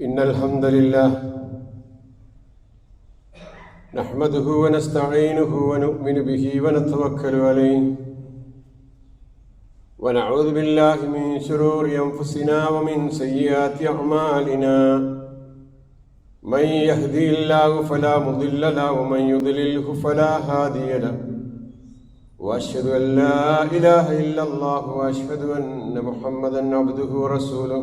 إن الحمد لله نحمده ونستعينه ونؤمن به ونتوكل عليه ونعوذ بالله من شرور أنفسنا ومن سيئات أعمالنا من يهدي الله فلا مضل له ومن يضلله فلا هادي له واشهد ان لا اله الا الله واشهد ان محمدا عبده ورسوله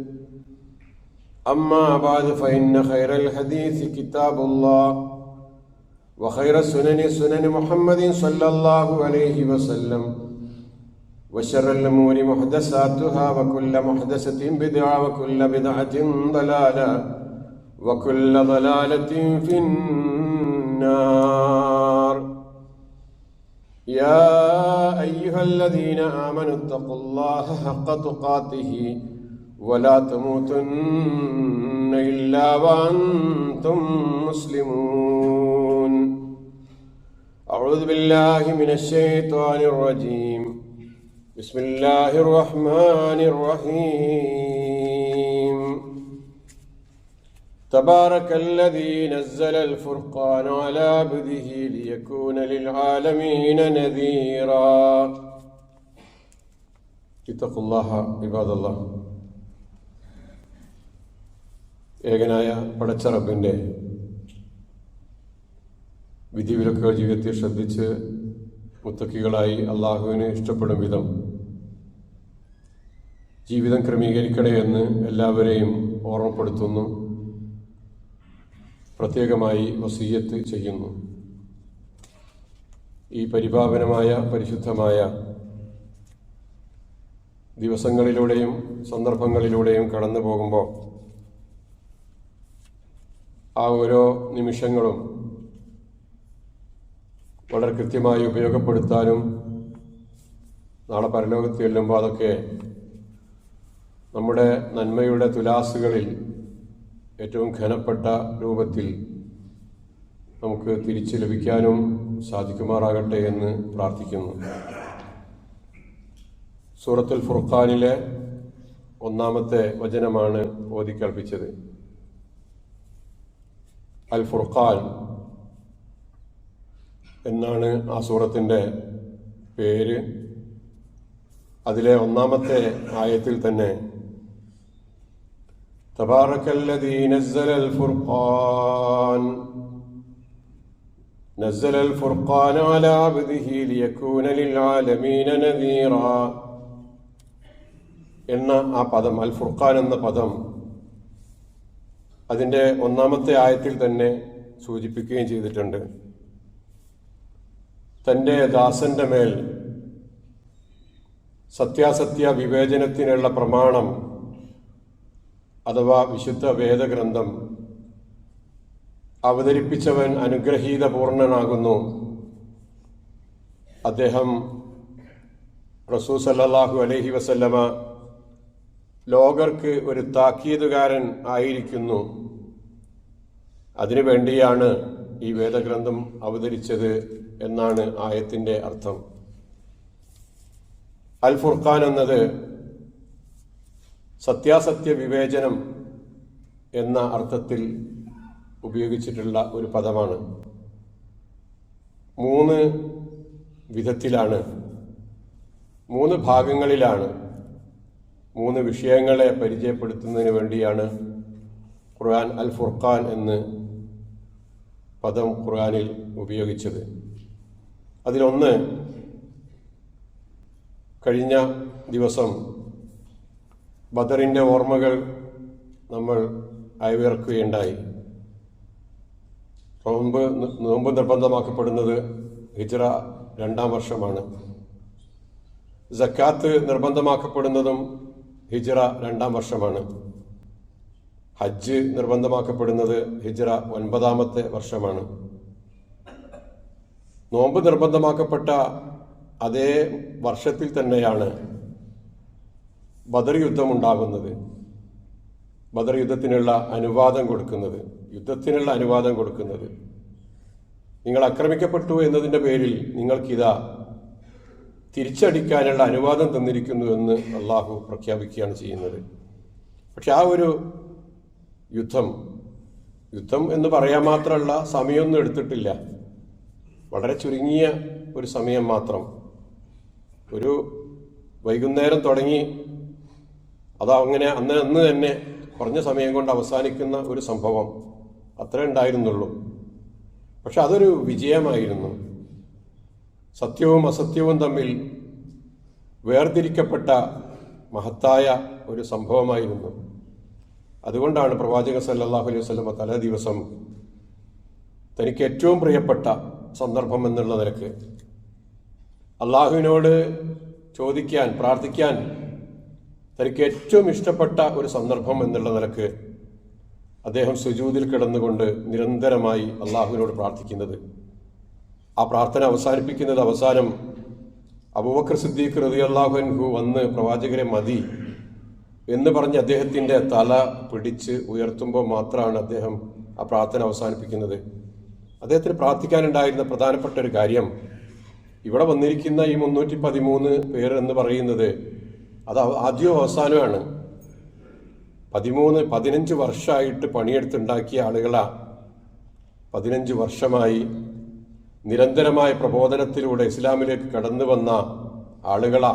أما بعد فإن خير الحديث كتاب الله وخير السنن سنن محمد صلى الله عليه وسلم وشر الأمور محدثاتها وكل محدثة بدعة وكل بدعة ضلالة وكل ضلالة في النار. يا أيها الذين آمنوا اتقوا الله حق تقاته ولا تموتن إلا وأنتم مسلمون. أعوذ بالله من الشيطان الرجيم. بسم الله الرحمن الرحيم. تبارك الذي نزل الفرقان على عبده ليكون للعالمين نذيرا. اتقوا الله عباد الله. ഏകനായ പടച്ച റബ്ബിന്റെ വിധിവിലക്കുകൾ ജീവിതത്തിൽ ശ്രദ്ധിച്ച് മുത്തക്കികളായി അള്ളാഹുവിന് ഇഷ്ടപ്പെടും വിധം ജീവിതം ക്രമീകരിക്കണേ എന്ന് എല്ലാവരെയും ഓർമ്മപ്പെടുത്തുന്നു. പ്രത്യേകമായി വസീയത്ത് ചെയ്യുന്നു. ഈ പരിപാവനമായ പരിശുദ്ധമായ ദിവസങ്ങളിലൂടെയും സന്ദർഭങ്ങളിലൂടെയും കടന്നു പോകുമ്പോൾ ആ ഓരോ നിമിഷങ്ങളും വളരെ കൃത്യമായി ഉപയോഗപ്പെടുത്താനും നാളെ പരലോകത്ത് ചെല്ലുമ്പോൾ അതൊക്കെ നമ്മുടെ നന്മയുടെ തുലാസുകളിൽ ഏറ്റവും ഘനപ്പെട്ട രൂപത്തിൽ നമുക്ക് തിരിച്ചു ലഭിക്കാനും സാധിക്കുമാറാകട്ടെ എന്ന് പ്രാർത്ഥിക്കുന്നു. സൂറത്തുൽ ഫുർഖാനിലെ ഒന്നാമത്തെ വചനമാണ് ഓതിക്കൽപ്പിച്ചത് അൽ ഫുർഖാൻ എന്നാണ് ആ സൂറത്തിൻ്റെ പേര് അതിലെ ഒന്നാമത്തെ ആയത്തിൽ തന്നെ تبارك الذي نزل الفرقان نزل الفرقان على عبده ليكون للعالمين نذيرا എന്ന ആ പദം അൽ ഫുർഖാൻ എന്ന പദം അതിന്റെ ഒന്നാമത്തെ ആയത്തിൽ തന്നെ സൂചിപ്പിക്കുകയും ചെയ്തിട്ടുണ്ട്. തന്റെ ദാസന്റെ മേൽ സത്യാസത്യ വിവേചനത്തിനുള്ള പ്രമാണം അഥവാ വിശുദ്ധ വേദഗ്രന്ഥം അവതരിപ്പിച്ചവൻ അനുഗ്രഹീത അനുഗ്രഹീതപൂർണനാകുന്നു. അദ്ദേഹം റസൂ സല്ലാഹു അലഹി വസല്ലമ ലോകർക്ക് ഒരു താക്കീതുകാരൻ ആയിരിക്കുന്നു. അതിനുവേണ്ടിയാണ് ഈ വേദഗ്രന്ഥം അവതരിച്ചത് എന്നാണ് ആയത്തിന്റെ അർത്ഥം. അൽ ഫുർഖാൻ എന്നത് സത്യാസത്യ വിവേചനം എന്ന അർത്ഥത്തിൽ ഉപയോഗിച്ചിട്ടുള്ള ഒരു പദമാണ്. മൂന്ന് വിധത്തിലാണ്. മൂന്ന് ഭാഗങ്ങളിലാണ്. മൂന്ന് വിഷയങ്ങളെ പരിചയപ്പെടുത്തുന്നതിന് വേണ്ടിയാണ് ഖുർആൻ അൽ ഫുർഖാൻ എന്ന് പദം ഖുർആാനിൽ ഉപയോഗിച്ചത്. അതിലൊന്ന് കഴിഞ്ഞ ദിവസം ബദറിന്റെ ഓർമ്മകൾ നമ്മൾ അയവിറക്കുകയുണ്ടായി. നോമ്പ് നോമ്പ് നിർബന്ധമാക്കപ്പെടുന്നത് ഹിജ്റ രണ്ടാം വർഷമാണ്. ജക്കാത്ത് നിർബന്ധമാക്കപ്പെടുന്നതും ഹിജ്റ രണ്ടാം വർഷമാണ്. ഹജ്ജ് നിർബന്ധമാക്കപ്പെടുന്നത് ഹിജ്റ ഒൻപതാമത്തെ വർഷമാണ്. നോമ്പ് നിർബന്ധമാക്കപ്പെട്ട അതേ വർഷത്തിൽ തന്നെയാണ് ബദർ യുദ്ധം ഉണ്ടാകുന്നത് ബദർ യുദ്ധത്തിനുള്ള അനുവാദം കൊടുക്കുന്നത്. യുദ്ധത്തിനുള്ള അനുവാദം കൊടുക്കുന്നത്. നിങ്ങൾ ആക്രമിക്കപ്പെട്ടു എന്നതിന്റെ പേരിൽ നിങ്ങൾക്കിതാ തിരിച്ചടിക്കാനുള്ള അനുവാദം തന്നിരിക്കുന്നു എന്ന് അള്ളാഹു പ്രഖ്യാപിക്കുകയാണ് ചെയ്യുന്നത്. പക്ഷെ ആ ഒരു യുദ്ധം. യുദ്ധം എന്ന് പറയാൻ മാത്രമല്ല സമയമൊന്നും എടുത്തിട്ടില്ല. വളരെ ചുരുങ്ങിയ ഒരു സമയം മാത്രം. ഒരു വൈകുന്നേരം തുടങ്ങി അത് അങ്ങനെ അന്ന് അന്ന് തന്നെ കുറഞ്ഞ സമയം കൊണ്ട് അവസാനിക്കുന്ന ഒരു സംഭവം അത്രേ ഉണ്ടായിരുന്നുള്ളൂ. പക്ഷെ അതൊരു വിജയമായിരുന്നു. സത്യവും അസത്യവും തമ്മിൽ വേർതിരിക്കപ്പെട്ട മഹത്തായ ഒരു സംഭവമായിരുന്നു. അതുകൊണ്ടാണ് പ്രവാചക സല്ലാഹു അലൈഹി വസ്ലമ തലേ ദിവസം തനിക്ക് ഏറ്റവും പ്രിയപ്പെട്ട സന്ദർഭം എന്നുള്ള നിലയ്ക്ക് അള്ളാഹുവിനോട് ചോദിക്കാൻ പ്രാർത്ഥിക്കാൻ തനിക്ക് ഏറ്റവും ഇഷ്ടപ്പെട്ട ഒരു സന്ദർഭം എന്നുള്ള നിലയ്ക്ക് അദ്ദേഹം സുജൂതിൽ കിടന്നുകൊണ്ട് നിരന്തരമായി അള്ളാഹുവിനോട് പ്രാർത്ഥിക്കുന്നത്. ആ പ്രാർത്ഥന അവസാനിപ്പിക്കുന്നത് അവസാനം അബൂബക്കർ സിദ്ദീഖ് റതി അള്ളാഹുൻഹു വന്ന് പ്രവാചകരെ മതി എന്ന് പറഞ്ഞ് അദ്ദേഹത്തിന്റെ തല പിടിച്ച് ഉയർത്തുമ്പോൾ മാത്രമാണ് അദ്ദേഹം ആ പ്രാർത്ഥന അവസാനിപ്പിക്കുന്നത്. അദ്ദേഹത്തിന് പ്രാർത്ഥിക്കാനുണ്ടായിരുന്ന പ്രധാനപ്പെട്ട ഒരു കാര്യം ഇവിടെ വന്നിരിക്കുന്ന ഈ മുന്നൂറ്റി പതിമൂന്ന് പേർ എന്ന് പറയുന്നത് അത് ആദ്യവും അവസാനമാണ് പതിമൂന്ന് പതിനഞ്ച് വർഷമായിട്ട് പണിയെടുത്തുണ്ടാക്കിയ ആളുകളാ. പതിനഞ്ച് വർഷമായി നിരന്തരമായ പ്രബോധനത്തിലൂടെ ഇസ്ലാമിലേക്ക് കടന്നു വന്ന ആളുകളാ.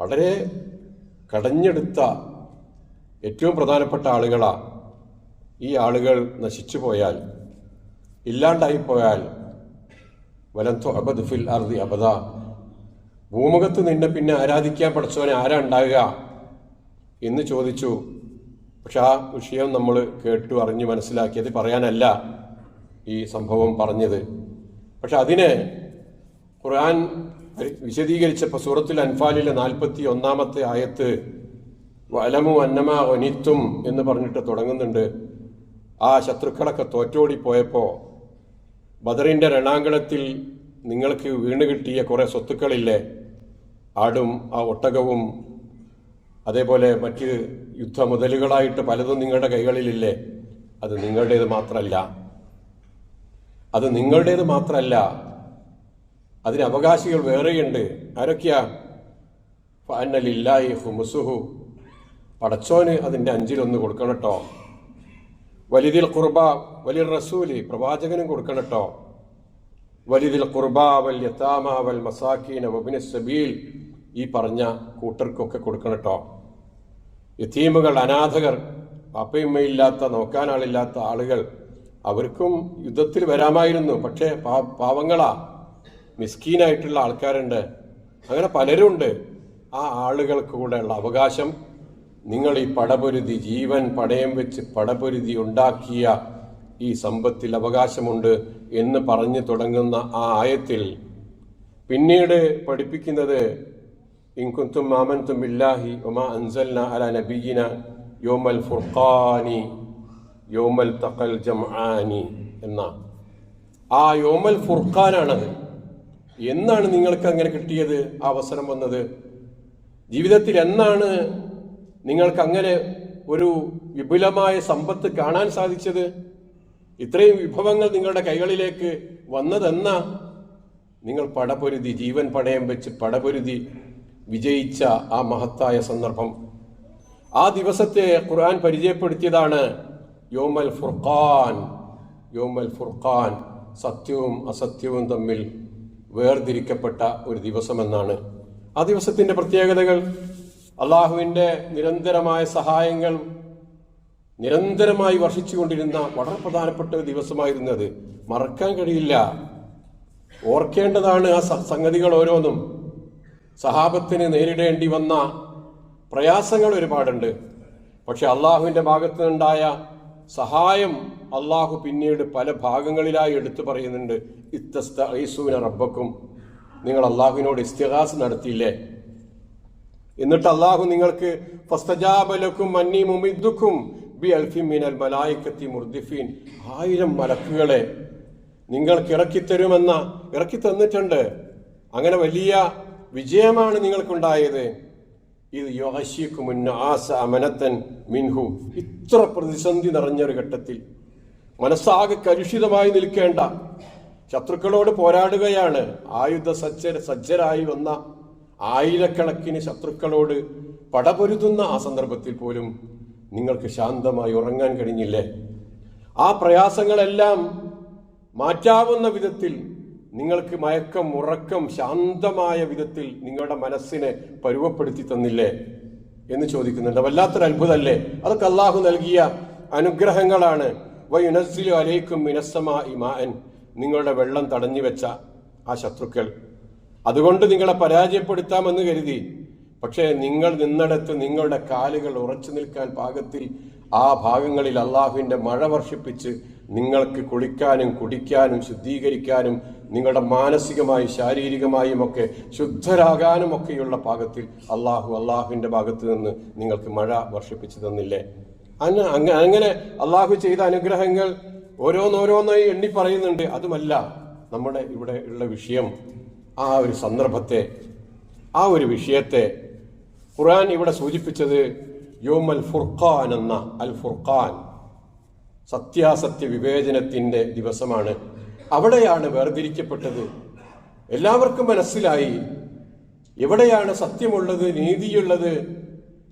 വളരെ കടഞ്ഞെടുത്ത ഏറ്റവും പ്രധാനപ്പെട്ട ആളുകളാ ഈ ആളുകൾ നശിച്ചു പോയാൽ ഇല്ലാണ്ടായി പോയാൽ വലന്തു അബദ് ഫിൽ അർദി അബദ. ഭൂമുഖത്ത് നിന്നെ പിന്നെ ആരാധിക്കാൻ പഠിച്ചവനെ ആരാ ഉണ്ടാകുക എന്ന് ചോദിച്ചു. പക്ഷെ ആ വിഷയം നമ്മൾ കേട്ടു അറിഞ്ഞു മനസ്സിലാക്കിയത് പറയാനല്ല ഈ സംഭവം പറഞ്ഞത്. പക്ഷെ അതിനെ ഖുർആൻ വിശദീകരിച്ചപ്പോൾ സൂറത്തുൽ അൻഫാലിലെ നാൽപ്പത്തി ഒന്നാമത്തെ ആയത്ത് വലമു അന്നമ ഒനിത്തും എന്ന് പറഞ്ഞിട്ട് തുടങ്ങുന്നുണ്ട്. ആ ശത്രുക്കളൊക്കെ തോറ്റോടി പോയപ്പോൾ ബദറിന്റെ രണാങ്കണത്തിൽ നിങ്ങൾക്ക് വീണ് കിട്ടിയ കുറേ സ്വത്തുക്കളില്ലേ? ആടും ആ ഒട്ടകവും അതേപോലെ മറ്റ് യുദ്ധമുതലുകളായിട്ട് പലതും നിങ്ങളുടെ കൈകളിലില്ലേ? അത് നിങ്ങളുടേത് മാത്രമല്ല അത് നിങ്ങളുടേത് മാത്രമല്ല അതിന് അവകാശികൾ വേറെയുണ്ട്. ആരൊക്കെയാ? ഫാനലില്ലായി ഹുമുസുഹു പടച്ചോന് അതിന്റെ അഞ്ചിലൊന്ന് കൊടുക്കണം കേട്ടോ വലിതിൽ കുർബ വലിയ റസൂൽ പ്രവാചകനും കൊടുക്കണം കേട്ടോ വലിതിൽ കുർബ വൽ യത്താമ വൽ മസാക്കീന വബിന് സബീൽ ഈ പറഞ്ഞ കൂട്ടർക്കൊക്കെ കൊടുക്കണം കേട്ടോ യത്തീമുകൾ അനാഥകർ പാപ്പയുമ്മയില്ലാത്ത നോക്കാനാളില്ലാത്ത ആളുകൾ അവർക്കും യുദ്ധത്തിൽ വരാമായിരുന്നു. പക്ഷേ പാവങ്ങളാ. മിസ്കീനായിട്ടുള്ള ആൾക്കാരുണ്ട്. അങ്ങനെ പലരുണ്ട്. ആ ആളുകൾക്ക് കൂടെയുള്ള അവകാശം നിങ്ങൾ ഈ പടപൊരുതി ജീവൻ പടയം വെച്ച് പടപൊരുതി ഉണ്ടാക്കിയ ഈ സമ്പത്തിൽ അവകാശമുണ്ട് എന്ന് പറഞ്ഞു തുടങ്ങുന്ന ആ ആയത്തിൽ പിന്നീട് പഠിപ്പിക്കുന്നത് ഇൻകുന്തും മാമൻതും ബില്ലാഹി ഒമാ അൻസൽന അല നബീന യോമൽ ഫുർഖാനി യോമൽ തഖൽ ജംആനി എന്ന ആ യോമൽ ഫുർഖാനാണത്. എന്നാണ് നിങ്ങൾക്ക് അങ്ങനെ കിട്ടിയത് ആ അവസരം വന്നത്? ജീവിതത്തിൽ എന്നാണ് നിങ്ങൾക്ക് അങ്ങനെ ഒരു വിപുലമായ സമ്പത്ത് കാണാൻ സാധിച്ചത്? ഇത്രയും വിഭവങ്ങൾ നിങ്ങളുടെ കൈകളിലേക്ക് വന്നതെന്ന നിങ്ങൾ പടപൊരുതി ജീവൻ പണയം വെച്ച് പടപൊരുതി വിജയിച്ച ആ മഹത്തായ സന്ദർഭം. ആ ദിവസത്തെ ഖുർആൻ പരിചയപ്പെടുത്തിയതാണ് യോമൽ ഫുർഖാൻ. യോമൽ ഫുർഖാൻ സത്യവും അസത്യവും തമ്മിൽ വേർതിരിക്കപ്പെട്ട ഒരു ദിവസമെന്നാണ്. ആ ദിവസത്തിന്റെ പ്രത്യേകതകൾ അള്ളാഹുവിന്റെ നിരന്തരമായ സഹായങ്ങൾ നിരന്തരമായി വർഷിച്ചുകൊണ്ടിരുന്ന വളരെ പ്രധാനപ്പെട്ട ഒരു ദിവസമായിരുന്നു അത്. മറക്കാൻ കഴിയില്ല. ഓർക്കേണ്ടതാണ് ആ സംഗതികൾ ഓരോന്നും. സഹാബത്തിന് നേരിടേണ്ടി വന്ന പ്രയാസങ്ങൾ ഒരുപാടുണ്ട്. പക്ഷെ അള്ളാഹുവിന്റെ ഭാഗത്തുനിന്നുണ്ടായ സഹായം അള്ളാഹു പിന്നീട് പല ഭാഗങ്ങളിലായി എടുത്തു പറയുന്നുണ്ട് ഇത്തസ്ത ഐസുവിന റബ്ബക്കും. നിങ്ങൾ അള്ളാഹുവിനോട് ഇസ്തിഹാസ് നടത്തിയില്ലേ? എന്നിട്ട് അള്ളാഹു നിങ്ങൾക്ക് ഫസ്തജാബലക്കും മന്നി മുമിദ്ദുക്കും ബി അൽഫിമിനൽ മലായിക്കത്തി മുർദിഫീൻ. ആയിരം മലക്കുകളെ നിങ്ങൾക്ക് ഇറക്കിത്തരുമെന്ന ഇറക്കി തന്നിട്ടുണ്ട് അങ്ങനെ വലിയ വിജയമാണ് നിങ്ങൾക്കുണ്ടായത്. ഇത് യോഹശിക്കു മുന്ന ആസ അമനത്തൻ മിൻഹു. ഇത്ര പ്രതിസന്ധി നിറഞ്ഞൊരു ഘട്ടത്തിൽ മനസ്സാകെ കലുഷിതമായി നിൽക്കേണ്ട. ശത്രുക്കളോട് പോരാടുകയാണ്. ആയുധ സജ്ജ സജ്ജരായി വന്ന ആയിരക്കണക്കിന് ശത്രുക്കളോട് പടപൊരുതുന്ന ആ സന്ദർഭത്തിൽ പോലും നിങ്ങൾക്ക് ശാന്തമായി ഉറങ്ങാൻ കഴിഞ്ഞില്ലേ? ആ പ്രയാസങ്ങളെല്ലാം മാറ്റാവുന്ന വിധത്തിൽ നിങ്ങൾക്ക് മയക്കം ഉറക്കം ശാന്തമായ വിധത്തിൽ നിങ്ങളുടെ മനസ്സിനെ പരുവപ്പെടുത്തി തന്നില്ലേ? എന്ന് ചോദിക്കുന്നുണ്ട്. വല്ലാത്തൊരു അത്ഭുതമല്ലേ അതൊക്കെ അള്ളാഹു നൽകിയ അനുഗ്രഹങ്ങളാണ്. വയുനസ്സിലു അലൈക്കും മിനസ്സമാ ഇമാൻ നിങ്ങളുടെ വെള്ളം തടഞ്ഞു വെച്ച ആ ശത്രുക്കൾ. അതുകൊണ്ട് നിങ്ങളെ പരാജയപ്പെടുത്താമെന്ന് കരുതി. പക്ഷേ നിങ്ങൾ നിന്നിടത്ത് നിങ്ങളുടെ കാലുകൾ ഉറച്ചു നിൽക്കാൻ പാകത്തിൽ ആ ഭാഗങ്ങളിൽ അള്ളാഹുവിന്റെ മഴ വർഷിപ്പിച്ച് നിങ്ങൾക്ക് കുളിക്കാനും കുടിക്കാനും ശുദ്ധീകരിക്കാനും നിങ്ങളുടെ മാനസികമായി ശാരീരികമായും ഒക്കെ ശുദ്ധരാകാനും ഒക്കെയുള്ള പാകത്തിൽ അള്ളാഹു അള്ളാഹുവിന്റെ ഭാഗത്ത് നിന്ന് നിങ്ങൾക്ക് മഴ വർഷിപ്പിച്ചു തന്നില്ലേ? അങ്ങനെ അങ്ങ- അങ്ങനെ അള്ളാഹു ചെയ്ത അനുഗ്രഹങ്ങൾ ഓരോന്നോരോന്നായി എണ്ണി പറയുന്നുണ്ട്. അതുമല്ല നമ്മുടെ ഇവിടെ ഉള്ള വിഷയം ആ ഒരു സന്ദർഭത്തെ ആ ഒരു വിഷയത്തെ ഖുർആൻ ഇവിടെ സൂചിപ്പിച്ചത് യോമൽ ഫുർഖാൻ എന്ന അൽ ഫുർഖാൻ സത്യാസത്യ വിവേചനത്തിന്റെ ദിവസമാണ്. അവിടെയാണ് വേർതിരിക്കപ്പെട്ടത്. എല്ലാവർക്കും മനസ്സിലായി. എവിടെയാണ് സത്യമുള്ളത് നീതിയുള്ളത്?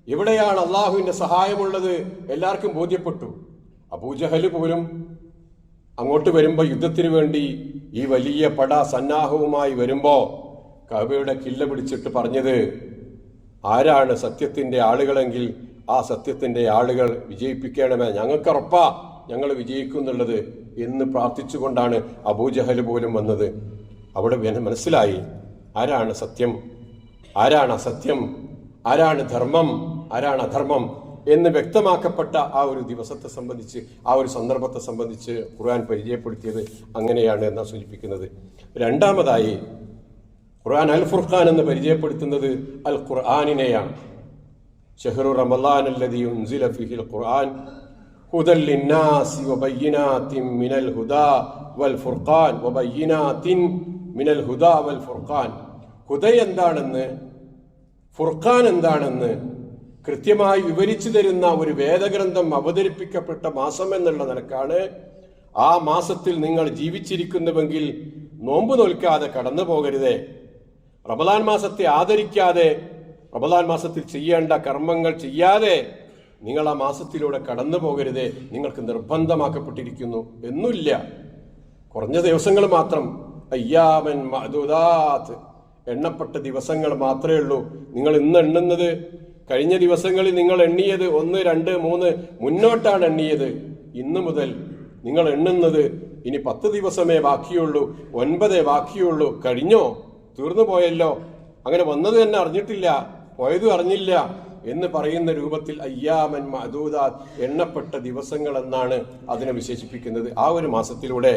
എവിടെയാണ് അള്ളാഹുവിന്റെ സഹായമുള്ളത്? എല്ലാവർക്കും ബോധ്യപ്പെട്ടു. അബൂജഹൽ പോലും അങ്ങോട്ട് വരുമ്പോൾ യുദ്ധത്തിന് വേണ്ടി ഈ വലിയ പട സന്നാഹവുമായി വരുമ്പോൾ കവയുടെ കില്ല പിടിച്ചിട്ട് പറഞ്ഞത് ആരാണ് സത്യത്തിന്റെ ആളുകളെങ്കിൽ ആ സത്യത്തിന്റെ ആളുകൾ വിജയിപ്പിക്കണമേ? ഞങ്ങൾക്ക് ഉറപ്പാ ഞങ്ങൾ വിജയിക്കും എന്നുള്ളത് എന്ന് പ്രാർത്ഥിച്ചുകൊണ്ടാണ് അബൂജഹൽ പോലും വന്നത്. അവിടെ മനസ്സിലായി. ആരാണ് സത്യം? ആരാണ് അസത്യം? ആരാണ് ധർമ്മം ആരാണ് അധർമ്മം എന്ന് വ്യക്തമാക്കപ്പെട്ട ആ ഒരു ദിവസത്തെ സംബന്ധിച്ച് ആ ഒരു സന്ദർഭത്തെ സംബന്ധിച്ച് ഖുർആൻ പരിചയപ്പെടുത്തിയത് അങ്ങനെയാണ് എന്നാണ് സൂചിപ്പിക്കുന്നത്. രണ്ടാമതായി ഖുർആൻ അൽ ഫുർഖാൻ എന്ന് പരിചയപ്പെടുത്തുന്നത് അൽ ഖുർആാനിനെയാണ്. ഷെഹ്റു റമലാൻ ഉൻസില ഫീഹിൽ ഖുർആൻ ഹുദൽ വബയ്യിനാത്തിൻ മിനൽ ഹുദാ വൽ ഫുർഖാൻ വബയ്യിനാത്തിൻ മിനൽ ഹുദാ വൽ ഫുർഖാൻ. ഹുദ എന്താണെന്ന് ഫുർഖാൻ എന്താണെന്ന് കൃത്യമായി വിവരിച്ചു തരുന്ന ഒരു വേദഗ്രന്ഥം അവതരിപ്പിക്കപ്പെട്ട മാസം എന്നുള്ള നിലക്കാണ് ആ മാസത്തിൽ നിങ്ങൾ ജീവിച്ചിരിക്കുന്നുവെങ്കിൽ നോമ്പ് നോൽക്കാതെ കടന്നു പോകരുതേ. റമദാൻ മാസത്തെ ആദരിക്കാതെ റമദാൻ മാസത്തിൽ ചെയ്യേണ്ട കർമ്മങ്ങൾ ചെയ്യാതെ നിങ്ങൾ ആ മാസത്തിലൂടെ കടന്നു പോകരുതേ. നിങ്ങൾക്ക് നിർബന്ധമാക്കപ്പെട്ടിരിക്കുന്നു എന്നില്ല കുറഞ്ഞ ദിവസങ്ങൾ മാത്രം. അയ്യാമൻ മഅദൂദാത്ത്. എണ്ണപ്പെട്ട ദിവസങ്ങൾ മാത്രമേ ഉള്ളൂ. നിങ്ങൾ ഇന്ന് എണ്ണുന്നത് കഴിഞ്ഞ ദിവസങ്ങളിൽ നിങ്ങൾ എണ്ണിയത് ഒന്ന് രണ്ട് മൂന്ന് മുന്നോട്ടാണ് എണ്ണിയത്. ഇന്ന് മുതൽ നിങ്ങൾ എണ്ണുന്നത് ഇനി പത്ത് ദിവസമേ ബാക്കിയുള്ളൂ ഒൻപതേ ബാക്കിയുള്ളൂ. കഴിഞ്ഞോ? തീർന്നു പോയല്ലോ. അങ്ങനെ വന്നത് തന്നെ അറിഞ്ഞിട്ടില്ല പോയതും അറിഞ്ഞില്ല എന്ന് പറയുന്ന രൂപത്തിൽ അയ്യാമൻ മധൂദാദ് എണ്ണപ്പെട്ട ദിവസങ്ങൾ എന്നാണ് അതിനെ വിശേഷിപ്പിക്കുന്നത്. ആ ഒരു മാസത്തിലൂടെ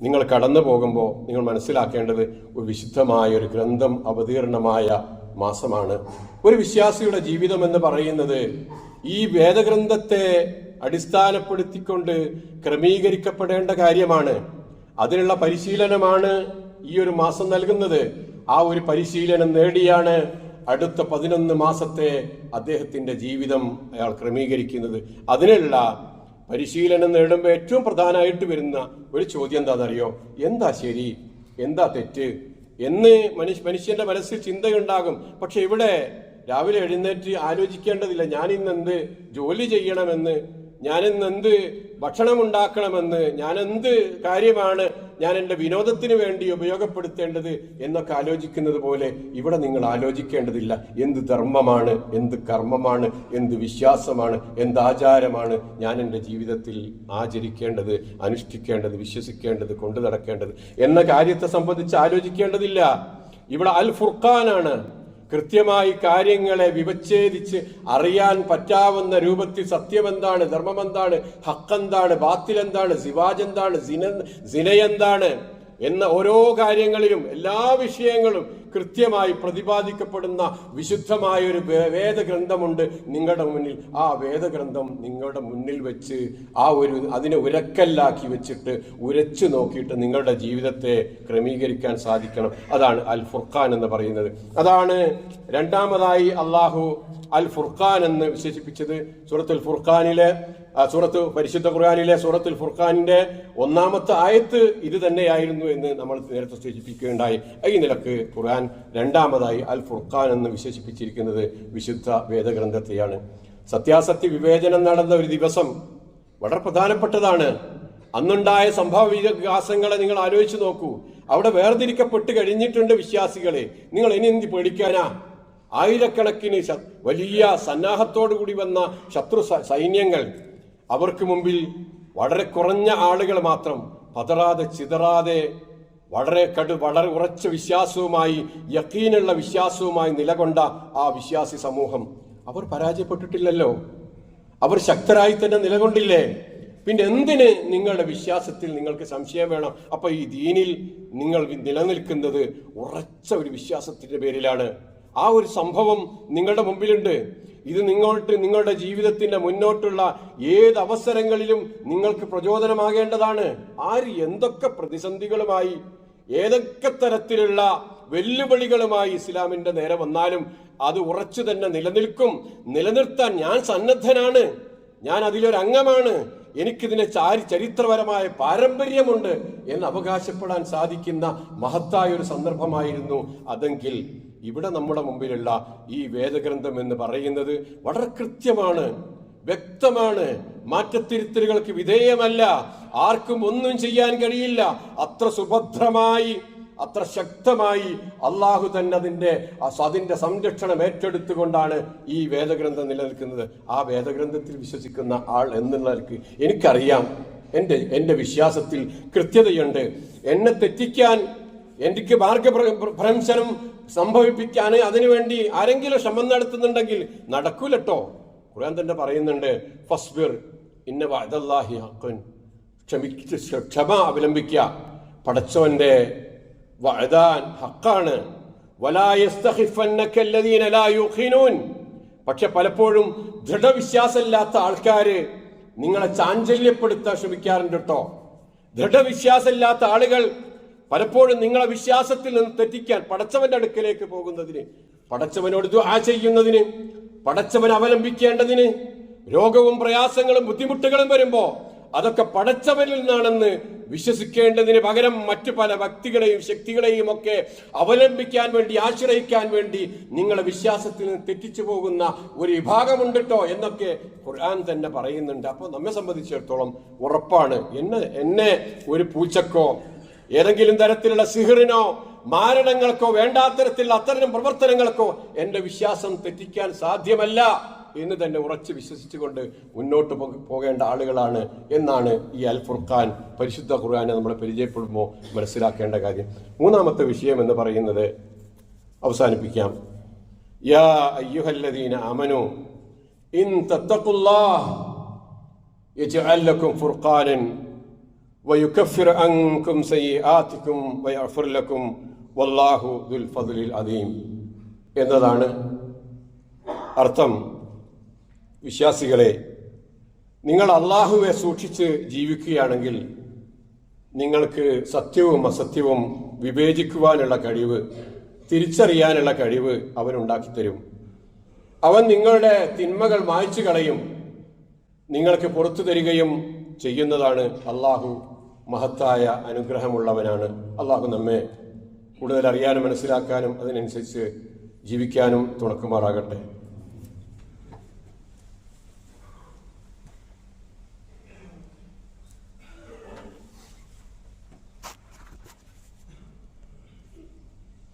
നിങ്ങൾ കടന്നു പോകുമ്പോൾ നിങ്ങൾ മനസ്സിലാക്കേണ്ടത് ഒരു വിശുദ്ധമായ ഒരു ഗ്രന്ഥം അവതീർണമായ മാസമാണ്. ഒരു വിശ്വാസിയുടെ ജീവിതം എന്ന് പറയുന്നത് ഈ വേദഗ്രന്ഥത്തെ അടിസ്ഥാനപ്പെടുത്തിക്കൊണ്ട് ക്രമീകരിക്കപ്പെടേണ്ട കാര്യമാണ്. അതിനുള്ള പരിശീലനമാണ് ഈ ഒരു മാസം നൽകുന്നത്. ആ ഒരു പരിശീലനം നേടിയാണ് അടുത്ത പതിനൊന്ന് മാസത്തെ അദ്ദേഹത്തിന്റെ ജീവിതം അയാൾ ക്രമീകരിക്കുന്നത്. അതിനുള്ള പരിശീലനം നേടുമ്പോൾ ഏറ്റവും പ്രധാനമായിട്ട് വരുന്ന ഒരു ചോദ്യം എന്താണെന്നറിയോ എന്താ ശരി? എന്താ തെറ്റ്? എന്ന് മനുഷ്യ മനുഷ്യന്റെ മനസ്സിൽ ചിന്തയുണ്ടാകും. പക്ഷെ ഇവിടെ രാവിലെ എഴുന്നേറ്റ് ആലോചിക്കേണ്ടതില്ല. ഞാൻ ഇന്ന് എന്ത്? ജോലി ചെയ്യണമെന്ന് ഞാൻ ഇന്ന് എന്ത് ഭക്ഷണം ഉണ്ടാക്കണമെന്ന് ഞാൻ എന്ത് കാര്യമാണ് ഞാൻ എന്റെ വിനോദത്തിന് വേണ്ടി ഉപയോഗപ്പെടുത്തേണ്ടത് എന്നൊക്കെ ആലോചിക്കുന്നത് പോലെ ഇവിടെ നിങ്ങൾ ആലോചിക്കേണ്ടതില്ല. എന്ത് ധർമ്മമാണ് എന്ത് കർമ്മമാണ് എന്ത് വിശ്വാസമാണ് എന്ത് ആചാരമാണ് ഞാൻ എന്റെ ജീവിതത്തിൽ ആചരിക്കേണ്ടത് അനുഷ്ഠിക്കേണ്ടത് വിശ്വസിക്കേണ്ടത് കൊണ്ടു നടക്കേണ്ടത് എന്ന കാര്യത്തെ സംബന്ധിച്ച് ആലോചിക്കേണ്ടതില്ല. ഇവിടെ അൽ ഫുർഖാനാണ് കൃത്യമായി കാര്യങ്ങളെ വിവച്ഛേദിച്ച് അറിയാൻ പറ്റാവുന്ന രൂപത്തിൽ സത്യമെന്താണ് ധർമ്മമെന്താണ് ഹക്കെന്താണ് ബാത്തിലെന്താണ് സിവാജ് എന്താണ് സിന സിനയെന്താണ് എന്ന ഓരോ കാര്യങ്ങളിലും എല്ലാ വിഷയങ്ങളും കൃത്യമായി പ്രതിപാദിക്കപ്പെടുന്ന വിശുദ്ധമായ ഒരു വേദഗ്രന്ഥമുണ്ട് നിങ്ങളുടെ മുന്നിൽ. ആ വേദഗ്രന്ഥം നിങ്ങളുടെ മുന്നിൽ വെച്ച് ആ ഒരു അതിനെ ഉരക്കല്ലാക്കി വെച്ചിട്ട് ഉരച്ചു നോക്കിയിട്ട് നിങ്ങളുടെ ജീവിതത്തെ ക്രമീകരിക്കാൻ സാധിക്കണം. അതാണ് അൽ ഫുർഖാൻ എന്ന് പറയുന്നത്. അതാണ് രണ്ടാമതായി അള്ളാഹു അൽ ഫുർഖാൻ എന്ന് വിശേഷിപ്പിച്ചത് സൂറത്തുൽ ഫുർഖാനിലെ സൂറത്ത് പരിശുദ്ധ ഖുർആാനിലെ സൂറത്തുൽ ഫുർഖാനിന്റെ ഒന്നാമത്തെ ആയത്ത് ഇത് തന്നെയായിരുന്നു എന്ന് നമ്മൾ നേരത്തെ സൂചിപ്പിക്കുകയുണ്ടായി ഈ നിലയ്ക്ക് ഖുർആൻ രണ്ടാമതായി അൽ ഫുർഖാൻ എന്ന് വിശേഷിപ്പിച്ചിരിക്കുന്നത് വിശുദ്ധ വേദഗ്രന്ഥത്തെയാണ്. സത്യാസത്യ വിവേചനം നടന്ന ഒരു ദിവസം വളരെ പ്രധാനപ്പെട്ടതാണ്. അന്നുണ്ടായ സംഭവ വികാസങ്ങളെ നിങ്ങൾ ആലോചിച്ച് നോക്കൂ. അവിടെ വേർതിരിക്കപ്പെട്ട് കഴിഞ്ഞിട്ടുണ്ട് വിശ്വാസികളെ. നിങ്ങൾ ഇനി എന്ത് പേടിക്കാനാ? ആയിരക്കണക്കിന് വലിയ സന്നാഹത്തോടു കൂടി വന്ന ശത്രു സൈന്യങ്ങൾ അവർക്ക് മുമ്പിൽ വളരെ കുറഞ്ഞ ആളുകൾ മാത്രം പതറാതെ ചിതറാതെ വളരെ കടു വളരെ ഉറച്ച വിശ്വാസവുമായി യക്കീനുള്ള വിശ്വാസവുമായി നിലകൊണ്ട ആ വിശ്വാസി സമൂഹം അവർ പരാജയപ്പെട്ടിട്ടില്ലല്ലോ. അവർ ശക്തരായി തന്നെ നിലകൊണ്ടില്ലേ? പിന്നെ എന്തിന് നിങ്ങളുടെ വിശ്വാസത്തിൽ നിങ്ങൾക്ക് സംശയം വേണം? അപ്പൊ ഈ ദീനിൽ നിങ്ങൾ നിലനിൽക്കുന്നത് ഉറച്ച ഒരു വിശ്വാസത്തിന്റെ പേരിലാണ്. ആ ഒരു സംഭവം നിങ്ങളുടെ മുമ്പിലുണ്ട്. ഇത് നിങ്ങോട്ട് നിങ്ങളുടെ ജീവിതത്തിന്റെ മുന്നോട്ടുള്ള ഏത് അവസരങ്ങളിലും നിങ്ങൾക്ക് പ്രചോദനമാകേണ്ടതാണ്. ആര് എന്തൊക്കെ പ്രതിസന്ധികളുമായി ഏതൊക്കെ തരത്തിലുള്ള വെല്ലുവിളികളുമായി ഇസ്ലാമിന്റെ നേരെ വന്നാലും അത് ഉറച്ചു തന്നെ നിലനിൽക്കും. നിലനിർത്താൻ ഞാൻ സന്നദ്ധനാണ്. ഞാൻ അതിലൊരു അംഗമാണ് എനിക്കിതിനെ ചാരി ചരിത്രപരമായ പാരമ്പര്യമുണ്ട് എന്ന് അവകാശപ്പെടാൻ സാധിക്കുന്ന മഹത്തായ ഒരു സന്ദർഭമായിരുന്നു അതെങ്കിൽ ഇവിടെ നമ്മുടെ മുമ്പിലുള്ള ഈ വേദഗ്രന്ഥം എന്ന് പറയുന്നത് വളരെ കൃത്യമാണ് വ്യക്തമാണ്. മാറ്റത്തിരുത്തലുകൾക്ക് വിധേയമല്ല. ആർക്കും ഒന്നും ചെയ്യാൻ കഴിയില്ല. അത്ര സുഭദ്രമായി അത്ര ശക്തമായി അള്ളാഹു തന്നെ അതിന്റെ ആ അതിന്റെ സംരക്ഷണം ഏറ്റെടുത്തുകൊണ്ടാണ് ഈ വേദഗ്രന്ഥം നിലനിൽക്കുന്നത്. ആ വേദഗ്രന്ഥത്തിൽ വിശ്വസിക്കുന്ന ആൾ എന്നുള്ളവർക്ക് എനിക്കറിയാം. എന്റെ എന്റെ വിശ്വാസത്തിൽ കൃത്യതയുണ്ട്. എന്നെ തെറ്റിക്കാൻ എനിക്ക് മാർഗഭ്രംശനം സംഭവിപ്പിക്കാൻ അതിനുവേണ്ടി ആരെങ്കിലും ശ്രമം നടത്തുന്നുണ്ടെങ്കിൽ നടക്കൂലട്ടോ. ഖുർആൻ തന്നെ പറയുന്നുണ്ട് ഫസ്ബിർ ഇന്ന വഅദല്ലാഹി ഹഖൻ ക്ഷമിച്ച് ക്ഷമ അവലംബിക്കുക. അല്ലദീന ലാ യുഖിനൂൻ. പക്ഷെ പലപ്പോഴും ദൃഢവിശ്വാസമില്ലാത്ത ആൾക്കാര് നിങ്ങളെ ചാഞ്ചല്യപ്പെടുത്താൻ ശ്രമിക്കാറുണ്ട് കേട്ടോ. ദൃഢവിശ്വാസമില്ലാത്ത ആളുകൾ പലപ്പോഴും നിങ്ങളെ വിശ്വാസത്തിൽ നിന്ന് തെറ്റിക്കാൻ പടച്ചവന്റെ അടുക്കലേക്ക് പോകുന്നതിന് പടച്ചവനോട് ദുആ ചെയ്യുന്നതിന് പടച്ചവൻ അവലംബിക്കേണ്ടതിന് രോഗവും പ്രയാസങ്ങളും ബുദ്ധിമുട്ടുകളും വരുമ്പോ അതൊക്കെ പടച്ചവനിൽ നിന്നാണെന്ന് വിശ്വസിക്കേണ്ടതിന് പകരം മറ്റു പല വ്യക്തികളെയും ശക്തികളെയും ഒക്കെ അവലംബിക്കാൻ വേണ്ടി ആശ്രയിക്കാൻ വേണ്ടി നിങ്ങളെ വിശ്വാസത്തിൽ നിന്ന് തെറ്റിച്ചു പോകുന്ന ഒരു വിഭാഗമുണ്ട് കേട്ടോ എന്നൊക്കെ ഖുർആൻ തന്നെ പറയുന്നുണ്ട്. അപ്പോൾ നമ്മെ സംബന്ധിച്ചിടത്തോളം ഉറപ്പാണ്. എന്നെ എന്നെ ഒരു പൂച്ചക്കോ ഏതെങ്കിലും തരത്തിലുള്ള സിഹിറിനോ മാരണങ്ങൾക്കോ വേണ്ടാത്തരത്തിലുള്ള അത്തരം പ്രവർത്തനങ്ങൾക്കോ എന്റെ വിശ്വാസം തെറ്റിക്കാൻ സാധ്യമല്ല എന്ന് തന്നെ ഉറച്ചു വിശ്വസിച്ചുകൊണ്ട് മുന്നോട്ട് പോകേണ്ട ആളുകളാണ് എന്നാണ് ഈ അൽ ഫുർഖാൻ പരിശുദ്ധ ഖുർആാനെ നമ്മൾ പരിചയപ്പെടുമ്പോൾ മനസ്സിലാക്കേണ്ട കാര്യം. മൂന്നാമത്തെ വിഷയം എന്ന് പറയുന്നത് അവസാനിപ്പിക്കാം. യാ അയ്യുഹല്ലദീന അമനു ഇൻ തത്തഖുല്ലാഹ് യജ്അൽ ലക്കും ഫുർഖാനൻ വയുക്കഫിർ അങ്കും സയ്യി ആത്തിക്കും വയഫുർലക്കും വല്ലാഹു ദുൽ ഫതുലിൽ അദീം. എന്നതാണ് അർത്ഥം. വിശ്വാസികളെ നിങ്ങൾ അള്ളാഹുവെ സൂക്ഷിച്ച് ജീവിക്കുകയാണെങ്കിൽ നിങ്ങൾക്ക് സത്യവും അസത്യവും വിവേചിക്കുവാനുള്ള കഴിവ് തിരിച്ചറിയാനുള്ള കഴിവ് അവനുണ്ടാക്കി തരും അവൻ നിങ്ങളുടെ തിന്മകൾ മായ്ച്ചു കളയും നിങ്ങൾക്ക് പുറത്തു തരികയും ചെയ്യുന്നതാണ് അള്ളാഹു മഹത്തായ അനുഗ്രഹമുള്ളവനാണ്. അള്ളാഹു നമ്മെ കൂടുതൽ അറിയാനും മനസ്സിലാക്കാനും അതിനനുസരിച്ച് ജീവിക്കാനും തുണക്കുമാറാകട്ടെ.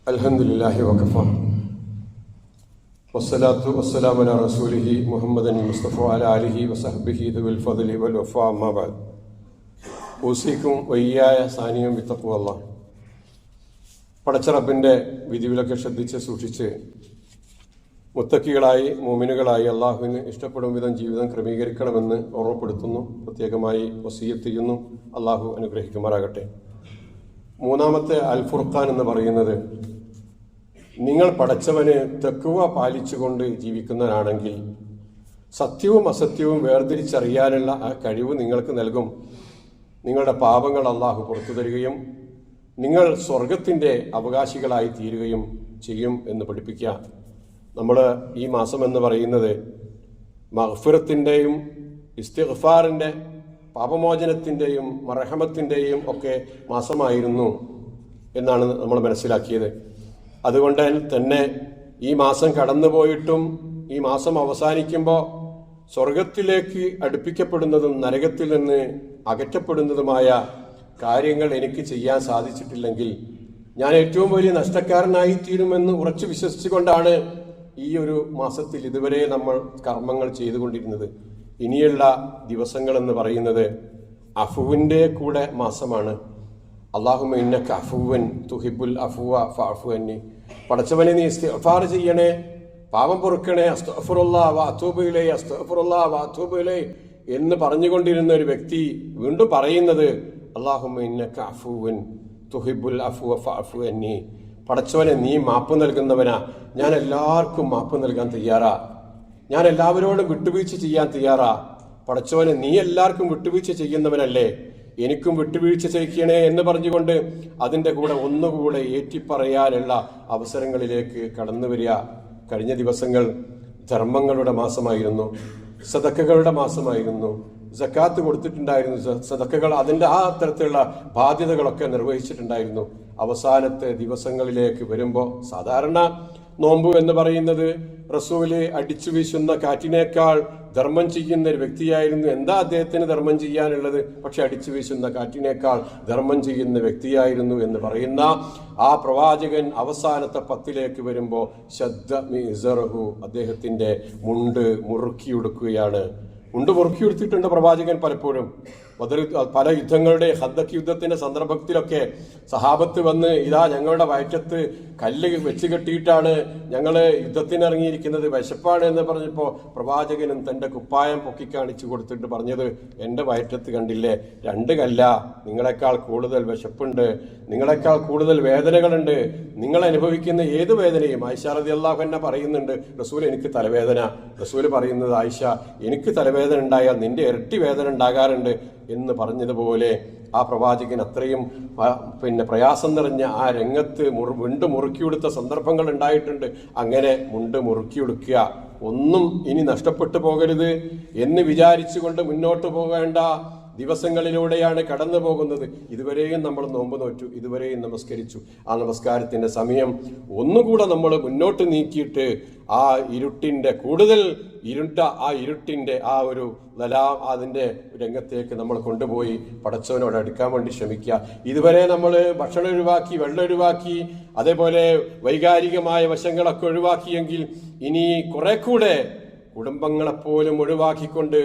അൽഹംദുലില്ലാഹി വഖഫ വസ്സലാത്തു വസ്സലാം അല റസൂലിഹി മുഹമ്മദൻ മുസ്തഫ അല അലിഹി വസഹബിഹി ദുൽ ഫദലി വൽ വഫ അമ്മാബാദ് ഊസിക്കും വയ്യായ സാനിയും വിത്തക്കുവല്ല പടച്ചറപ്പിന്റെ വിധിവിലൊക്കെ ശ്രദ്ധിച്ച് സൂക്ഷിച്ച് മുത്തക്കികളായി മോമിനുകളായി അള്ളാഹുവിന് ഇഷ്ടപ്പെടും വിധം ജീവിതം ക്രമീകരിക്കണമെന്ന് ഓർമ്മപ്പെടുത്തുന്നു. പ്രത്യേകമായി വസീയത്ത് ചെയ്യുന്നു. അള്ളാഹു അനുഗ്രഹിക്കുമാറാകട്ടെ. മൂന്നാമത്തെ അൽഫുർഖാൻ എന്ന് പറയുന്നത് നിങ്ങൾ പടച്ചവന് തെക്കുവ പാലിച്ചുകൊണ്ട് ജീവിക്കുന്നവരാണെങ്കിൽ സത്യവും അസത്യവും വേർതിരിച്ചറിയാനുള്ള ആ കഴിവ് നിങ്ങൾക്ക് നൽകും. നിങ്ങളുടെ പാപങ്ങൾ അള്ളാഹു പുറത്തു തരികയും നിങ്ങൾ സ്വർഗത്തിന്റെ അവകാശികളായി തീരുകയും ചെയ്യും എന്ന് പഠിപ്പിക്കുക. നമ്മൾ ഈ മാസം എന്ന് പറയുന്നത് മഹ്ഫിറത്തിന്റെയും ഇസ്തിഗ്ഫാറിന്റെ പാപമോചനത്തിന്റെയും മറഹമത്തിന്റെയും ഒക്കെ മാസമായിരുന്നു എന്നാണ് നമ്മൾ മനസ്സിലാക്കിയത്. അതുകൊണ്ട് തന്നെ ഈ മാസം കടന്നുപോയിട്ടും ഈ മാസം അവസാനിക്കുമ്പോൾ സ്വർഗത്തിലേക്ക് അടുപ്പിക്കപ്പെടുന്നതും നരകത്തിൽ നിന്ന് അകറ്റപ്പെടുന്നതുമായ കാര്യങ്ങൾ എനിക്ക് ചെയ്യാൻ സാധിച്ചിട്ടില്ലെങ്കിൽ ഞാൻ ഏറ്റവും വലിയ നഷ്ടക്കാരനായി തീരുമെന്ന് ഉറച്ചു വിശ്വസിച്ചുകൊണ്ടാണ് ഈ ഒരു മാസത്തിൽ ഇതുവരെ നമ്മൾ കർമ്മങ്ങൾ ചെയ്തുകൊണ്ടിരുന്നത്. ഇനിയുള്ള ദിവസങ്ങൾ എന്ന് പറയുന്നത് അഫുവിന്റെ കൂടെ മാസമാണ്. അള്ളാഹുമ ഇന്നക്ക അഫുവൻ തുഹിബുൽ അഫുവ ഫഅഫു എന്നി പടച്ചവനെ നീ ഇസ്തിഗ്ഫാർ ചെയ്യണേ പാപം പൊറുക്കണേ അസ്തഫുറുല്ലാ വ അത്തൂബിലേ അസ്തഫുറുല്ലാ വ എന്ന് പറഞ്ഞുകൊണ്ടിരുന്ന ഒരു വ്യക്തി വീണ്ടും പറയുന്നത് അള്ളാഹുമ ഇന്നക്ക അഫുവൻ തുഹിബുൽ അഫുവ ഫഅഫു എന്നി പടച്ചവനെ നീ മാപ്പ് നൽകുന്നവനാ. ഞാൻ എല്ലാവർക്കും മാപ്പ് നൽകാൻ തയ്യാറാ. ഞാൻ എല്ലാവരോടും വിട്ടുവീഴ്ച ചെയ്യാൻ തയ്യാറാ. പടച്ചവനെ നീ എല്ലാവർക്കും വിട്ടുവീഴ്ച ചെയ്യുന്നവനല്ലേ. എനിക്കും വിട്ടുവീഴ്ച ചെയ്യിക്കണേ എന്ന് പറഞ്ഞുകൊണ്ട് അതിന്റെ കൂടെ ഒന്നുകൂടെ ഏറ്റിപ്പറയാനുള്ള അവസരങ്ങളിലേക്ക് കടന്നു വരിക. കഴിഞ്ഞ ദിവസങ്ങൾ ധർമ്മങ്ങളുടെ മാസമായിരുന്നു സദക്കകളുടെ മാസമായിരുന്നു സക്കാത്ത് കൊടുത്തിട്ടുണ്ടായിരുന്നു സദക്കകൾ അതിന്റെ ആ തരത്തിലുള്ള ബാധ്യതകളൊക്കെ നിർവഹിച്ചിട്ടുണ്ടായിരുന്നു. അവസാനത്തെ ദിവസങ്ങളിലേക്ക് വരുമ്പോൾ സാധാരണ നോമ്പ് എന്ന് പറയുന്നത് റസൂൽ അടിച്ചു വീശുന്ന കാറ്റിനേക്കാൾ ധർമ്മം ചെയ്യുന്ന ഒരു വ്യക്തിയായിരുന്നു. എന്താ അദ്ദേഹത്തിന് ധർമ്മം ചെയ്യാനുള്ളത്? പക്ഷെ അടിച്ചു വീശുന്ന കാറ്റിനേക്കാൾ ധർമ്മം ചെയ്യുന്ന വ്യക്തിയായിരുന്നു എന്ന് പറയുന്ന ആ പ്രവാചകൻ അവസാനത്തെ പത്തിലേക്ക് വരുമ്പോൾ ശബ്ദ മിസറഹു അദ്ദേഹത്തിന്റെ മുണ്ട് മുറുക്കിയെടുക്കുകയാണ്. മുണ്ട് മുറുക്കിയെടുത്തിട്ടുണ്ട് പ്രവാചകൻ പലപ്പോഴും. പല യുദ്ധങ്ങളുടെ ഹദ്ദക് യുദ്ധത്തിന്റെ സന്ദർഭത്തിലൊക്കെ സഹാബത്ത് വന്ന് ഇതാ ഞങ്ങളുടെ വയറ്റത്ത് കല്ല് വെച്ച് കെട്ടിയിട്ടാണ് ഞങ്ങൾ യുദ്ധത്തിനിറങ്ങിയിരിക്കുന്നത്. വിശപ്പാണ് എന്ന് പറഞ്ഞപ്പോൾ പ്രവാചകനും തന്റെ കുപ്പായം പൊക്കി കാണിച്ചു കൊടുത്തിട്ട് പറഞ്ഞത് എന്റെ വയറ്റത്ത് കണ്ടില്ലേ രണ്ട് കല്ല നിങ്ങളെക്കാൾ കൂടുതൽ വിശപ്പുണ്ട് നിങ്ങളെക്കാൾ കൂടുതൽ വേദനകളുണ്ട് നിങ്ങൾ അനുഭവിക്കുന്ന ഏത് വേദനയും ആയിഷ റതി അള്ളാഹു എന്നെ പറയുന്നുണ്ട് റസൂൽ എനിക്ക് തലവേദന. റസൂൽ പറയുന്നത് ആയിഷ എനിക്ക് തലവേദന ഉണ്ടായാൽ നിന്റെ ഇരട്ടി വേദന ഉണ്ടാകാറുണ്ട് എന്ന് പറഞ്ഞതുപോലെ ആ പ്രവാചകൻ അത്രയും പിന്നെ പ്രയാസം നിറഞ്ഞ ആ രംഗത്ത് മുറി മുണ്ട് മുറുക്കിയെടുത്ത സന്ദർഭങ്ങൾ ഉണ്ടായിട്ടുണ്ട്. അങ്ങനെ മുണ്ട് മുറുക്കിയെടുക്കുക ഒന്നും ഇനി നഷ്ടപ്പെട്ടു പോകരുത് എന്ന് വിചാരിച്ചുകൊണ്ട് മുന്നോട്ട് പോകേണ്ട ദിവസങ്ങളിലൂടെയാണ് കടന്നു പോകുന്നത്. ഇതുവരെയും നമ്മൾ നോമ്പ് നോറ്റു ഇതുവരെയും നമസ്കരിച്ചു. ആ നമസ്കാരത്തിന്റെ സമയം ഒന്നുകൂടെ നമ്മൾ മുന്നോട്ട് നീക്കിയിട്ട് ആ ഇരുട്ടിന്റെ കൂടുതൽ ഇരുണ്ട ആ ഇരുട്ടിന്റെ ആ ഒരു ലലാ അതിന്റെ രംഗത്തേക്ക് നമ്മൾ കൊണ്ടുപോയി പടച്ചവനോട് അടുക്കാൻ വേണ്ടി ശ്രമിക്കുക. ഇതുവരെ നമ്മൾ ഭക്ഷണം ഒഴിവാക്കി വെള്ളം ഒഴിവാക്കി അതേപോലെ വൈകാരികമായ വശങ്ങളൊക്കെ ഒഴിവാക്കിയെങ്കിൽ ഇനി കുറെ കൂടെ കുടുംബങ്ങളെപ്പോലും ഒഴിവാക്കിക്കൊണ്ട്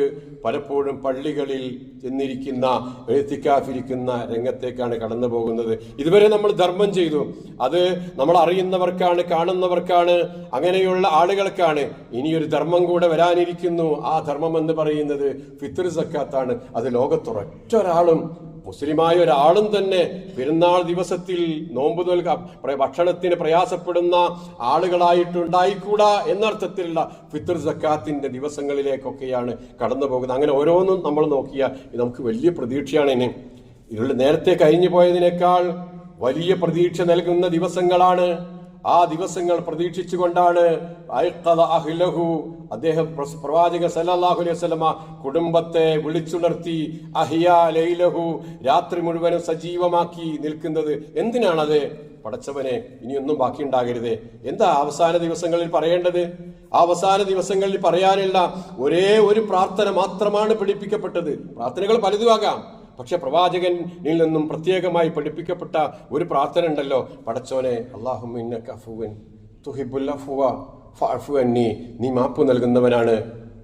പലപ്പോഴും പള്ളികളിൽ ചെന്നിരിക്കുന്ന എഴുത്തിക്കാഫിരിക്കുന്ന രംഗത്തേക്കാണ് കടന്നു പോകുന്നത് ഇതുവരെ നമ്മൾ ധർമ്മം ചെയ്തു. അത് നമ്മൾ അറിയുന്നവർക്കാണ് കാണുന്നവർക്കാണ് അങ്ങനെയുള്ള ആളുകൾക്കാണ്. ഇനിയൊരു ധർമ്മം കൂടെ വരാനിരിക്കുന്നു. ആ ധർമ്മം എന്ന് പറയുന്നത് ഫിത്ർ സക്കാത്താണ്. അത് ലോകത്തൊരൊറ്റ ഒരാളും മുസ്ലിമായ ഒരാളും തന്നെ പെരുന്നാൾ ദിവസത്തിൽ നോമ്പ് നൽകാം ഭക്ഷണത്തിന് പ്രയാസപ്പെടുന്ന ആളുകളായിട്ടുണ്ടായിക്കൂടാ എന്നർത്ഥത്തിലുള്ള ഫിത്തർ സക്കാത്തിന്റെ ദിവസങ്ങളിലേക്കൊക്കെയാണ് കടന്നു പോകുന്നത്. അങ്ങനെ ഓരോന്നും നമ്മൾ നോക്കിയാൽ നമുക്ക് വലിയ പ്രതീക്ഷയാണ് ഇനി. ഇതിലുള്ള നേരത്തെ കഴിഞ്ഞു പോയതിനേക്കാൾ വലിയ പ്രതീക്ഷ നൽകുന്ന ദിവസങ്ങളാണ്. ആ ദിവസങ്ങൾ പ്രതീക്ഷിച്ചുകൊണ്ടാണ് അഹ്ലഹു അദ്ദേഹം പ്രവാചക സല്ലല്ലാഹു അലൈഹി വസല്ലമ കുടുംബത്തെ വിളിച്ചുണർത്തി അഹിയ ലൈലഹു രാത്രി മുഴുവനും സജീവമാക്കി നിൽക്കുന്നത്. എന്തിനാണത്? പടച്ചവനെ ഇനിയൊന്നും ബാക്കിയുണ്ടാകരുത്. എന്താ അവസാന ദിവസങ്ങളിൽ പറയേണ്ടത്? ആ അവസാന ദിവസങ്ങളിൽ പറയാനുള്ള ഒരേ ഒരു പ്രാർത്ഥന മാത്രമാണ് പിടിപ്പിക്കപ്പെട്ടത്. പ്രാർത്ഥനകൾ പലതുമാകാം പക്ഷെ പ്രവാചകനിൽ നിന്നും പ്രത്യേകമായി പഠിപ്പിക്കപ്പെട്ട ഒരു പ്രാർത്ഥന ഉണ്ടല്ലോ. പടച്ചോനെ അന്നി. നീ മാപ്പ് നൽകുന്നവനാണ്.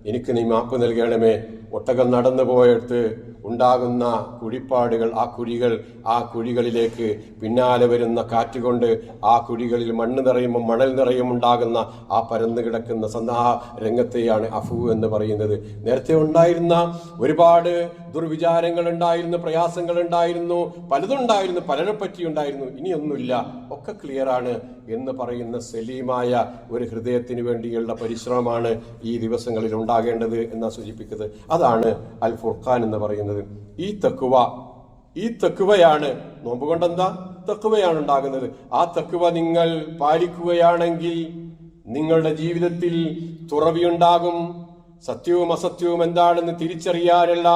എനിക്ക് നീ മാപ്പ് നൽകണമേ. ഒട്ടകം നടന്നു പോയടുത്ത് ഉണ്ടാകുന്ന കുഴിപ്പാടുകൾ ആ കുഴികൾ ആ കുഴികളിലേക്ക് പിന്നാലെ വരുന്ന കാറ്റുകൊണ്ട് ആ കുഴികളിൽ മണ്ണ് നിറയുമ്പോൾ മണൽ നിറയും ഉണ്ടാകുന്ന ആ പരന്നു കിടക്കുന്ന സന്ധാ രംഗത്തെയാണ് അഫു എന്ന് പറയുന്നത്. നേരത്തെ ഉണ്ടായിരുന്ന ഒരുപാട് ദുർവിചാരങ്ങൾ ഉണ്ടായിരുന്നു പ്രയാസങ്ങൾ ഉണ്ടായിരുന്നു പലതുണ്ടായിരുന്നു പലരെ പറ്റി ഉണ്ടായിരുന്നു. ഇനിയൊന്നുമില്ല ഒക്കെ ക്ലിയർ ആണ് എന്ന് പറയുന്ന സലീമായ ഒരു ഹൃദയത്തിന് വേണ്ടിയുള്ള പരിശ്രമമാണ് ഈ ദിവസങ്ങളിൽ ഉണ്ടാകേണ്ടത് എന്നാ സൂചിപ്പിക്കുന്നത്. അതാണ് അൽ ഫുർഖാൻ എന്ന് പറയുന്നത്. ഈ തക്കുവ ഈ തക്കുവയാണ് നോമ്പ് കൊണ്ടെന്താ? തക്കുവയാണ് ഉണ്ടാകുന്നത്. ആ തക്കുവ നിങ്ങൾ പാലിക്കുകയാണെങ്കിൽ നിങ്ങളുടെ ജീവിതത്തിൽ തുറവിയുണ്ടാകും. സത്യവും അസത്യവും എന്താണെന്ന് തിരിച്ചറിയാനുള്ള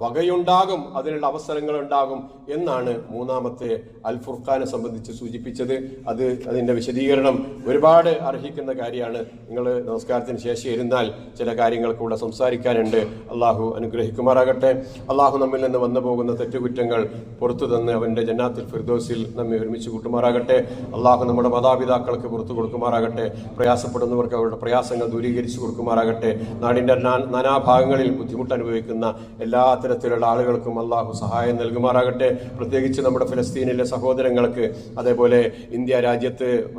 വകയുണ്ടാകും അതിനുള്ള അവസരങ്ങൾ ഉണ്ടാകും എന്നാണ് മൂന്നാമത്തെ അൽ ഫുർഖാനെ സംബന്ധിച്ച് സൂചിപ്പിച്ചത്. അത് അതിന്റെ വിശദീകരണം ഒരുപാട് അർഹിക്കുന്ന കാര്യമാണ്. നിങ്ങൾ നമസ്കാരത്തിന് ശേഷം ഇരുന്നാൽ ചില കാര്യങ്ങൾ കൂടെ സംസാരിക്കാനുണ്ട്. അള്ളാഹു അനുഗ്രഹിക്കുമാറാകട്ടെ. അള്ളാഹു നമ്മിൽ നിന്ന് വന്നു പോകുന്ന തെറ്റുകുറ്റങ്ങൾ പുറത്തു തന്ന് അവന്റെ ജന്നാത്തിൽ ഫിർദോസിൽ നമ്മെ ഒരുമിച്ച് കൂട്ടുമാറാകട്ടെ. അള്ളാഹു നമ്മുടെ മാതാപിതാക്കൾക്ക് പുറത്തു കൊടുക്കുമാറാകട്ടെ. പ്രയാസപ്പെടുന്നവർക്ക് അവരുടെ പ്രയാസങ്ങൾ ദൂരീകരിച്ചു കൊടുക്കുമാറാകട്ടെ. നാടിന്റെ നാനാഭാഗങ്ങളിൽ ബുദ്ധിമുട്ട് അനുഭവിക്കുന്ന എല്ലാ തരത്തിലുള്ള ആളുകൾക്കും അള്ളാഹു സഹായം നൽകുമാറാകട്ടെ. പ്രത്യേകിച്ച് നമ്മുടെ ഫലസ്തീനിലെ സഹോദരങ്ങൾക്ക് അതേപോലെ ഇന്ത്യ രാജ്യത്ത്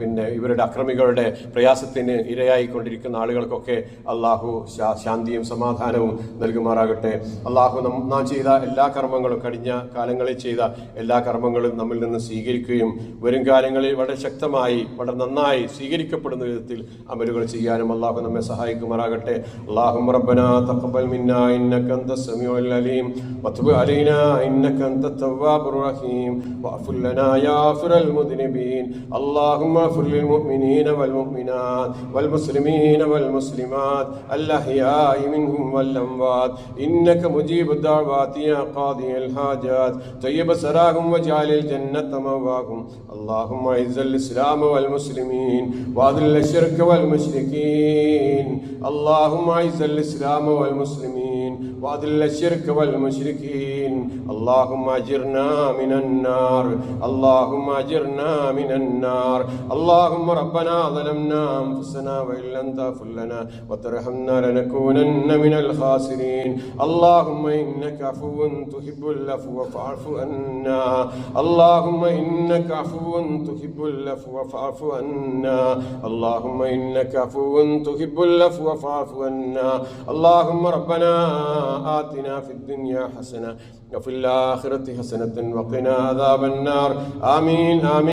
പിന്നെ ഇവരുടെ അക്രമികളുടെ പ്രയാസത്തിന് ഇരയായിക്കൊണ്ടിരിക്കുന്ന ആളുകൾക്കൊക്കെ അള്ളാഹു ശാന്തിയും സമാധാനവും നൽകുമാറാകട്ടെ. അള്ളാഹു നം- ചെയ്ത എല്ലാ കർമ്മങ്ങളും കഴിഞ്ഞ കാലങ്ങളിൽ ചെയ്ത എല്ലാ കർമ്മങ്ങളും നമ്മിൽ നിന്ന് സ്വീകരിക്കുകയും വരും കാലങ്ങളിൽ വളരെ ശക്തമായി വളരെ നന്നായി സ്വീകരിക്കപ്പെടുന്ന വിധത്തിൽ അമലുകൾ ചെയ്യാനും അള്ളാഹു നമ്മെ സഹായിക്കുമാറാകട്ടെ. അള്ളാഹു റബ്ബന തഖബൽ മിന്നാ ഇന്നക അൻത العليم وتب علينا إنك أنت التواب الرحيم. واغفر لنا يا غافر المذنبين. اللهم اغفر للمؤمنين والمؤمنات والمسلمين والمسلمات الأحياء منهم والأموات. إنك مجيب الدعوات يا قاضي الحاجات. طيب سراهم واجعل الجنة مواهم اللهم أعز الإسلام والمسلمين وأذل الشرك والمشركين. اللهم أعز الإسلام والمسلمين وأذل الشرك والمشركين اللهم أجرنا من النار. اللهم أجرنا من النار. اللهم ربنا ظلمنا أنفسنا وإن لم تغفر لنا وترحمنا لنكونن من الخاسرين. اللهم إنك عفو تحب العفو فاعف عنا. اللهم إنك عفو تحب العفو فاعف عنا. اللهم إنك عفو تحب العفو فاعف عنا. اللهم ربنا آتنا في الدنيا حسنة وفي الآخرة حسنة وقنا عذاب النار. آمين آمين.